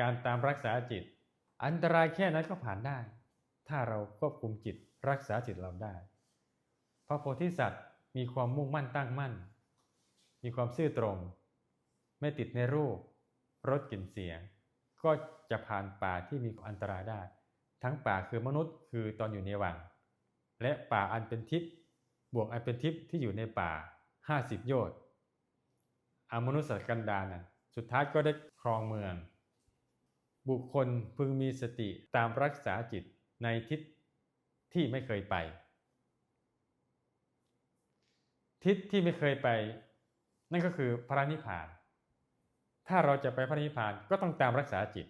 การตามรักษาจิต อันตรายแค่นั้นก็ผ่านได้ ถ้าเราควบคุมจิตรักษาจิตเราได้ พระโพธิสัตว์มีความมุ่งมั่นตั้งมั่น มีความซื่อตรง ไม่ติดในรูปรสกลิ่นเสียง ก็จะผ่านป่าที่มีอันตรายได้ ทั้งป่าคือมนุษย์คือตอนอยู่ในวัง และป่าอันเป็นทิพย์บวกอันเป็นทิพย์ที่อยู่ในป่า 50 โยชน์อมนุษย์สัตว์กันดารนะสุดท้ายก็ได้ครองเมือง บุคคลพึงมีสติตามรักษาจิตในทิศที่ไม่เคยไป ทิศที่ไม่เคยไป นั่นก็คือพระนิพพาน ถ้าเราจะไปพระนิพพานก็ต้องตามรักษาจิต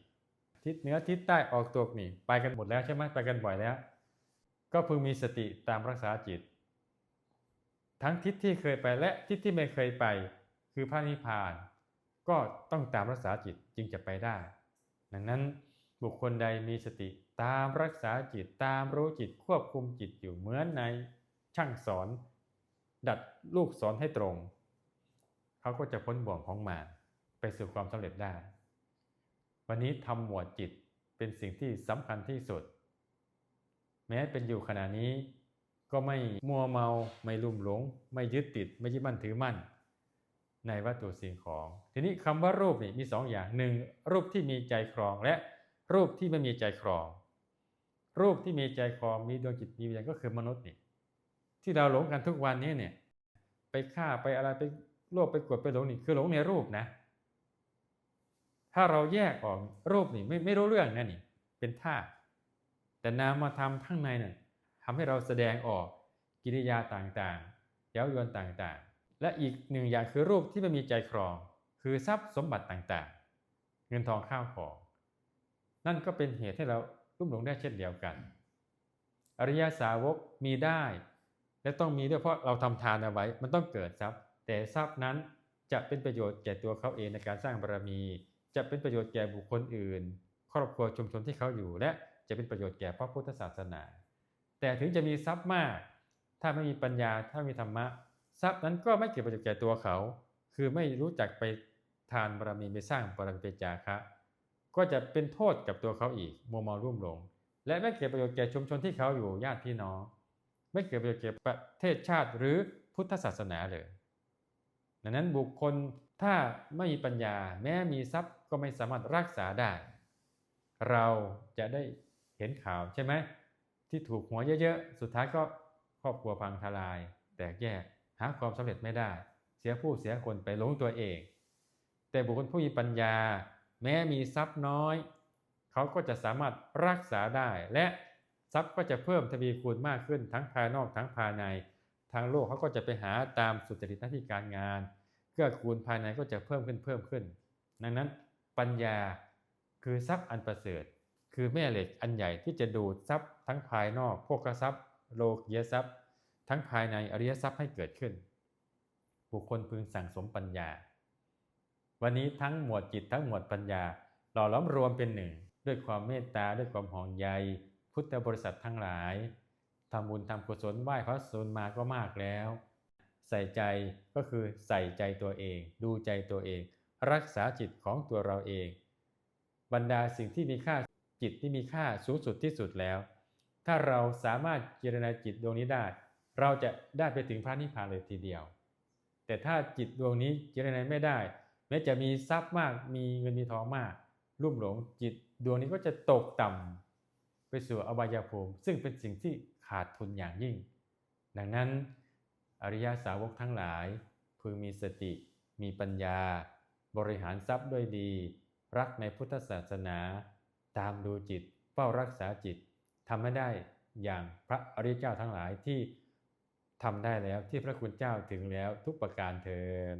ทิศเหนือทิศใต้ออกตกนี่ไปกันหมดแล้วใช่ไหมไปกันบ่อยแล้ว ก็พึงมีสติตามรักษาจิต ทั้งทิศที่เคยไปและทิศที่ไม่เคยไป คือพระนิพพาน ก็ต้องตามรักษาจิตจึงจะไปได้ ดังนั้นบุคคลใดมีสติตามรักษาจิตตามรู้จิตควบคุมจิตอยู่เหมือนในช่างสอน ดัดลูกสอนให้ตรง เขาก็จะพ้นบ่วงของมารไปสู่ความสำเร็จได้ วันนี้ทำหมวดจิตเป็นสิ่งที่สำคัญที่สุด แม้เป็นอยู่ขณะนี้ก็ไม่มัวเมาไม่ลุ่มหลง ไม่ยึดติด ไม่ยึดมั่นถือมั่น ในวัตถุสิ่งของ ทีนี้คำว่ารูปนี่มีสองอย่างหนึ่งรูปที่มีใจครองและรูปที่ไม่มีใจครอง รูปที่มีใจครองมีดวงจิตมีวิญญาณก็คือมนุษย์นี่ที่เราหลงกันทุกวันนี้เนี่ยไปฆ่าไปอะไรไปโลภไปกดไปหลงนี่คือหลงในรูปนะ ถ้าเราแยกออกรูปนี่ไม่ไม่รู้เรื่องนะนี่ เป็นธาตุแต่นามธรรมข้างในเนี่ยทำให้เราแสดงออกกิริยาต่างๆเย้ายวนต่างๆ และอีกหนึ่งอย่างคือรูปที่ไม่มีใจครอง คือทรัพย์สมบัติต่างๆ เงินทองข้าวของ นั่นก็เป็นเหตุให้เราลุ่มหลงได้เช่นเดียวกัน อริยสาวกมีได้ และต้องมีด้วยเพราะเราทำทานเอาไว้ มันต้องเกิดทรัพย์ แต่ทรัพย์นั้นจะเป็นประโยชน์แก่ตัวเขาเองในการสร้างบารมี จะเป็นประโยชน์แก่บุคคลอื่น ครอบครัวชุมชนที่เขาอยู่ และจะเป็นประโยชน์แก่พระพุทธศาสนา แต่ถึงจะมีทรัพย์มาก ถ้าไม่มีปัญญาถ้าไม่มีธรรมะ ทรัพย์นั้นก็ไม่เกิดประโยชน์แก่ตัวเขา คือไม่รู้จักไปทานบารมีไปสร้างบารมีไปจาคะก็จะเป็นโทษกับตัวเขาอีกมัวเมารุ่มหลง และไม่เกิดประโยชน์แก่ชุมชนที่เขาอยู่ญาติพี่น้อง ไม่เกิดประโยชน์แก่ประเทศชาติหรือพุทธศาสนาเลยดังนั้นบุคคลถ้าไม่มีปัญญา แม้มีทรัพย์ก็ไม่สามารถรักษาได้ เราจะได้เห็นข่าวใช่ไหมที่ถูกหัวเยอะๆ สุดท้ายก็ครอบครัวพังทลาย แตกแยก หาความสำเร็จไม่ได้ เสียผู้เสียคนไปหลงตัวเอง แต่บุคคลผู้มีปัญญา แม้มีทรัพย์น้อย เขาก็จะสามารถรักษาได้ และทรัพย์ก็จะเพิ่มทวีคูณมากขึ้นทั้งภายนอกทั้งภายใน ทางโลกเขาก็จะไปหาตามสุจริตหน้าที่การงานเกื้อกูลภายในก็จะเพิ่มขึ้นเพิ่มขึ้น ดังนั้นปัญญาคือทรัพย์อันประเสริฐ คือแม่เหล็กอันใหญ่ที่จะดูดทรัพย์ทั้งภายนอกโภคทรัพย์ โลกียทรัพย์ ทั้งภายในอริยทรัพย์ให้เกิดขึ้น บุคคลพึงสั่งสมปัญญา วันนี้ทั้งหมวดจิตทั้งหมวดปัญญาหล่อล้อมรวมเป็นหนึ่ง ด้วยความเมตตาด้วยความห่วงใย พุทธบริษัททั้งหลายทำบุญทำกุศลไหว้พระสูนมาก็มากแล้ว ใส่ใจก็คือใส่ใจตัวเอง ดูใจตัวเอง รักษาจิตของตัวเราเอง บรรดาสิ่งที่มีค่าจิตที่มีค่าสูงสุดที่สุดแล้ว ถ้าเราสามารถเจรณาจิตดวงนี้ได้ เราจะได้ไปถึงพระนิพพานเลยทีเดียว แต่ถ้าจิตดวงนี้เจรณาไม่ได้ แม้จะมีทรัพย์มากมีเงินมีทองมาก รุ่มหลงจิตดวงนี้ก็จะตกต่ำไปสู่อบายภูมิ ซึ่งเป็นสิ่งที่ขาดทุนอย่างยิ่ง ดังนั้นอริยสาวกทั้งหลายพึงมีสติ มีปัญญา บริหารทรัพย์ด้วยดี รักในพุทธศาสนา ตามดูจิตเฝ้ารักษาจิตทำให้ได้อย่างพระอริยเจ้าทั้งหลายที่ ทำได้แล้วที่พระคุณเจ้าถึงแล้วทุกประการเทิน